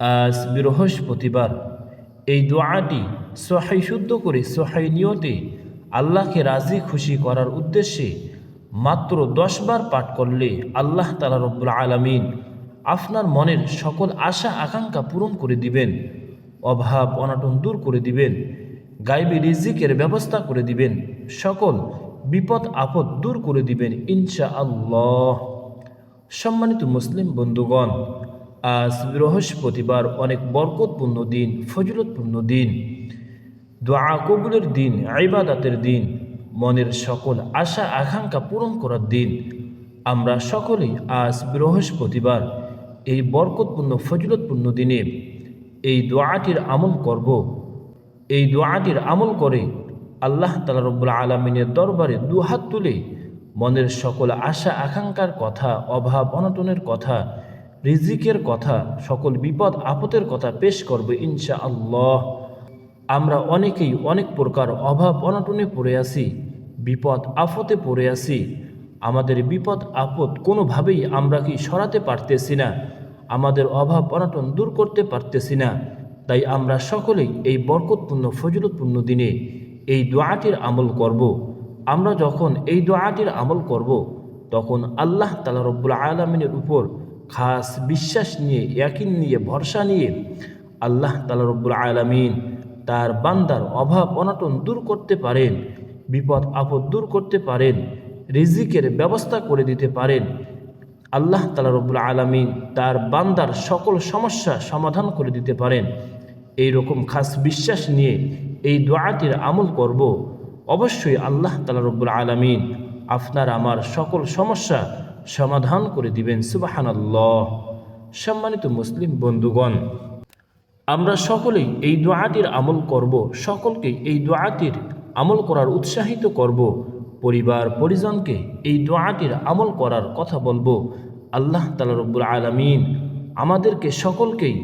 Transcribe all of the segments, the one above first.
আজ বৃহস্পতিবার। এই দোয়াটি সহাই শুদ্ধ করে সহাই নিয়তে আল্লাহকে রাজি খুশি করার উদ্দেশ্যে মাত্র দশবার পাঠ করলে আল্লাহ তালা রব্বুল আলমিন আপনার মনের সকল আশা, আকাঙ্ক্ষা পূরণ করে দিবেন, অভাব, অনাটন দূর করে দিবেন গাইবি রিজিকের ব্যবস্থা করে দিবেন, সকল বিপদ, আপদ দূর করে দিবেন ইনশা আল্লাহ সম্মানিত মুসলিম বন্ধুগণ আজ বৃহস্পতিবার অনেক বরকতপূর্ণ দিন, ফজলতপূর্ণ দিন। দোয়া কবুলের দিন আইবাদাতের দিন, মনের সকল আশা, আকাঙ্ক্ষা পূরণ করার দিন। আমরা সকলেই আজ বৃহস্পতিবার এই বরকতপূর্ণ, ফজলতপূর্ণ দিনে এই দোয়াটির আমল করব। এই দোয়াটির আমল করে আল্লাহ তালা রব্বুল আলমিনের দরবারে দুহাত তুলে মনের সকল আশা, আকাঙ্ক্ষার কথা, অভাব, অনটনের কথা রিজিকের কথা, সকল বিপদ, আপদের কথা পেশ করবে ইনশা আল্লাহ আমরা অনেকেই অনেক প্রকার অভাব অনটনে পড়ে আছি, বিপদ আফতে পড়ে আছি আমাদের বিপদ আপদ কোনোভাবেই আমরা কি সরাতে পারতেছি না, আমাদের অভাব অনটন দূর করতে পারতেছি না তাই আমরা সকলেই এই বরকতপূর্ণ, ফজলতপূর্ণ দিনে এই দোয়াটির আমল করব। আমরা যখন এই দোয়াটির আমল করব। তখন আল্লাহ তালা রব্বুল আলমিনের উপর খাস বিশ্বাস নিয়ে, ইয়াকিন নিয়ে, ভরসা নিয়ে আল্লাহ তালা রব্বুল আলমিন তার বান্দার অভাব, অনটন দূর করতে পারেন, বিপদ, আপদ দূর করতে পারেন, রিজিকের ব্যবস্থা করে দিতে পারেন। আল্লাহ তালা রব্বুল আলমিন তার বান্দার সকল সমস্যা সমাধান করে দিতে পারেন। এই রকম খাস বিশ্বাস নিয়ে এই দোয়াটির আমল করব। অবশ্যই আল্লাহ তালা রব্বুল আলমিন আপনার আমার সকল সমস্যা সমাধান করে দিবেন সুবাহান আল্লাহ সম্মানিত মুসলিম বন্ধুগণ, আমরা সকলেই এই দোয়াটির আমল করব সকলকে এই দোয়াটির আমল করার উৎসাহিত করব, পরিবার, পরিজনকে এই দোয়াটির আমল করার কথা বলব। আল্লাহ তালা রব্বুল আলমিন আমাদেরকে সকলকেই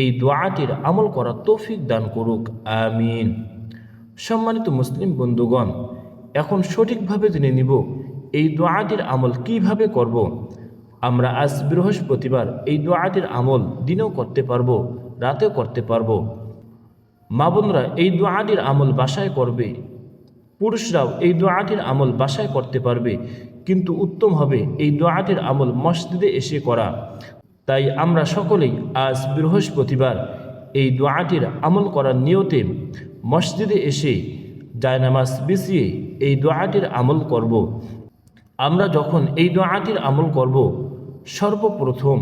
এই দোয়াটির আমল করার তৌফিক দান করুক, আমিন। সম্মানিত মুসলিম বন্ধুগণ, এখন সঠিকভাবে জেনে নিব এই দোয়াটির আমল কীভাবে করব। আমরা আজ বৃহস্পতিবার এই দোয়াটির আমল দিনেও করতে পারব, রাতেও করতে পারব মা বোনরা এই দোয়াটির আমল বাসায় করবে পুরুষরাও এই দোয়াটির আমল বাসায় করতে পারবে কিন্তু উত্তম হবে এই দোয়াটির আমল মসজিদে এসে করা তাই আমরা সকলেই আজ বৃহস্পতিবার এই দোয়াটির আমল করার নিয়তে মসজিদে এসে জায়নামাজ বিছিয়ে এই দোয়াটির আমল করব। আমরা যখন এই দোয়াটির আমল করব, সর্বপ্রথম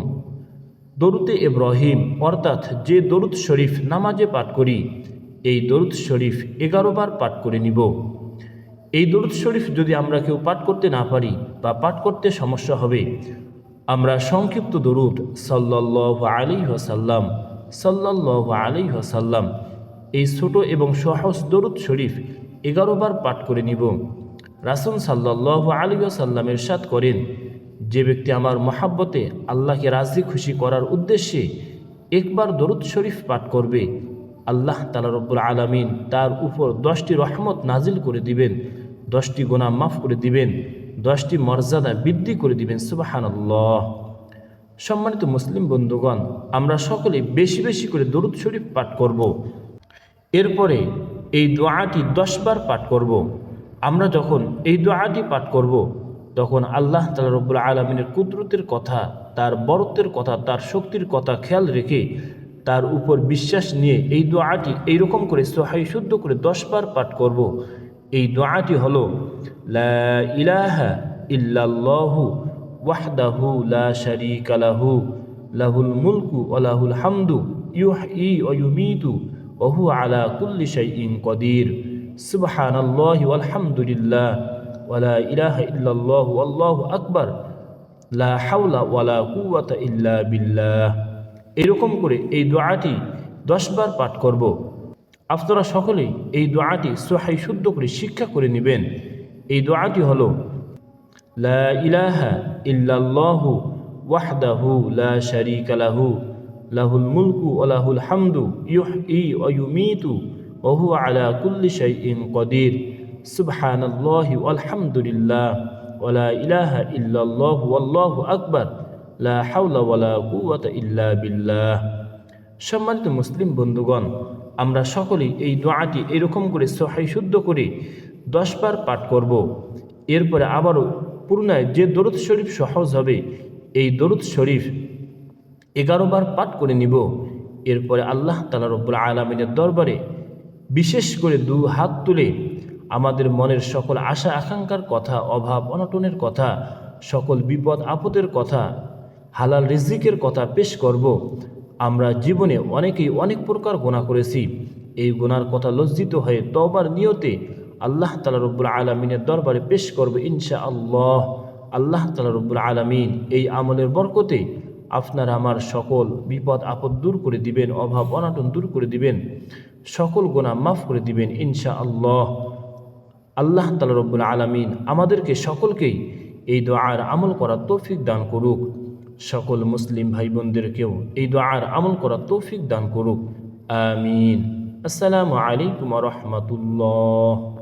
দরুতে ইব্রাহিম, অর্থাৎ যে দরুদ শরীফ নামাজে পাঠ করি, এই দরুদ শরীফ এগারো বার পাঠ করে নিব। এই দরুদ শরীফ যদি আমরা কেউ পাঠ করতে না পারি বা পাঠ করতে সমস্যা হবে, আমরা সংক্ষিপ্ত দরুদ সাল্লাহ আলী হাসাল্লাম সাল্লাহ আলী হাসাল্লাম এই ছোট এবং সহজ দরুদ শরীফ এগারো বার পাঠ করে নিব। রাসুল সাল্লাহ আলী সাল্লামের সাথ করেন, যে ব্যক্তি আমার মহাব্বতে আল্লাহকে রাজি খুশি করার উদ্দেশ্যে একবার দরুদ শরীফ পাঠ করবে, আল্লাহ তালা রব্বুল আলমিন তার উপর দশটি রহমত নাজিল করে দিবেন, দশটি গোনা মাফ করে দিবেন, দশটি মর্যাদা বৃদ্ধি করে দিবেন সুবাহান সম্মানিত মুসলিম বন্ধুগণ, আমরা সকলে বেশি বেশি করে দরুদ শরীফ পাঠ করব। এরপরে এই দোয়াটি দশবার পাঠ করব। আমরা যখন এই দোয়াটি পাঠ করব, তখন আল্লাহ তালা রব্বুল আলমিনের কুদরতের কথা, তার বরত্বের কথা, তার শক্তির কথা খেয়াল রেখে তার উপর বিশ্বাস নিয়ে এই দোয়াটি এইরকম করে সোহাই শুদ্ধ করে দশবার পাঠ করব। এই দোয়াটি হল ইলাহা ইল্লাল্লাহু ওয়াহদাহু লা শারীকা লাহু, লাহুল মুলকু ওয়ালাহুল হামদু, ইউহয়ি ওয়া ইউমীতু, ওয়া হুয়া আলা কুল্লি শাইইন কদির সুবহানাল্লাহি ওয়ালহামদুলিল্লাহ ওয়ালা ইলাহা ইল্লাল্লাহু আল্লাহু আকবার, লা হাওলা ওয়ালা কুওয়াতা ইল্লা বিল্লাহ। এরকম করে এই দোয়াটি দশবার পাঠ করব। আপনারা সকলেই এই দোয়াটি সোহাই শুদ্ধ করে শিক্ষা করে নেবেন। এই দোয়াটি হল, লা ইলাহা ইল্লাল্লাহু লা লাহু, লাহুল মুলকু ওলাহুল হামদু ইউহ ই অয়ুমিতু ওহু আলা কুল্লি শাইইন কদির। সুবহানাল্লাহি আলহামদুলিল্লাহ ওলা ইলাহা ইল্লাল্লাহু আল্লাহু আকবার। লা হাওলা ওয়ালা কুওয়াতা ইল্লা বিল্লাহ। সম্মানিত মুসলিম বন্ধুগণ, আমরা সকলেই এই দোয়াটি এরকম করে সহাই শুদ্ধ করে দশবার পাঠ করব। এরপরে আবারও পুরনায় যে দরুদ শরীফ সহজ হবে, এই দরুদ শরীফ এগারো বার পাঠ করে নিব। এরপরে আল্লাহ তালা রব্বুল আলমিনের দরবারে বিশেষ করে দু হাত তুলে আমাদের মনের সকল আশা আকাঙ্ক্ষার কথা, অভাব অনটনের কথা, সকল বিপদ আপদের কথা, হালাল রিজিকের কথা পেশ করব। আমরা জীবনে অনেকেই অনেক প্রকার গোনা করেছি। এই গোনার কথা লজ্জিত হয়ে তবার নিয়তে আল্লাহ তালা রব্বুল আলমিনের দরবারে পেশ করব ইনশা আল্লাহ আল্লাহ তালা রব্বুল আলমিন এই আমলের বরকতে আপনার আমার সকল বিপদ, আপদ দূর করে দিবেন, অভাব, অনাটন দূর করে দিবেন, সকল গোনা মাফ করে দিবেন ইনশা আল্লাহ আল্লাহ তালা রব্বুল আলমিন আমাদেরকে সকলকেই এই দোয়ার আমল করার তৌফিক দান করুক। সকল মুসলিম ভাই বোনদেরকেও এই দোয়ার আমল করার তৌফিক দান করুক। আমিন। আসসালামু আলাইকুম রহমতুল্লাহ।